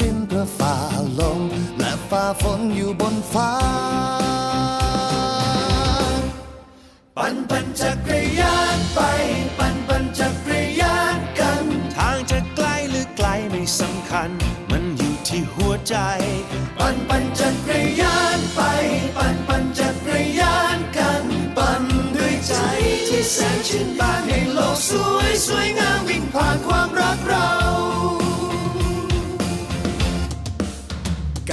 ื่ อฝ่าลม และฝ่าฝนอยู่บนฟ้า ปั่นปั่นจักรยานไป ปั่นปั่นจักรยานกัน ทางจะไกลหรือไกลไม่สำคัญ มันอยู่ที่หัวใจ ปั่นปั่นจักรยานไปปั่น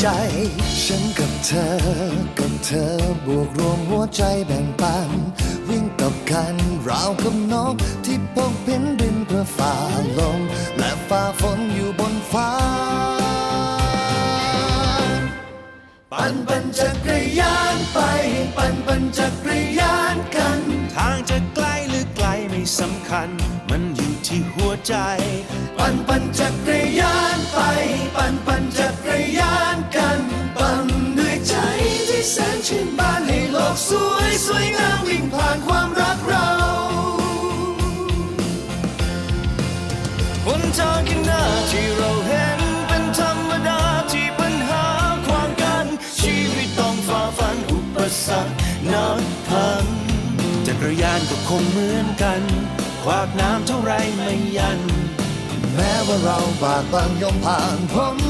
ใจ ฉันกับเธอ กับเธอบวกรวมหัวใจแบ่งปัน วิ่งกับกันราวกับนกที่พกพินบินเพื่อฝ่าลม และฝ่าฝนอยู่บนฟ้า ปั่นปั่นจักรยานไป ปั่นปั่นจักรยานกัน ทางจะไกลหรือไกลไม่สำคัญ มันอยู่ที่หัวใจ ปั่นปั่นจักร กสวยสวยงามวิ่งผ่านความรักเราหนทางข้างหน้าที่เราเห็นเป็นธรรมดาที่ปัญหาขวางกัน ชีวิตต้องฝ่าฟันอุปสรรคนับพันจักรยานก็คงเหมือนกัน ขวากน้ำเท่าไรไม่ยัน แม้ว่าเราบากบังยอมผ่านพ้น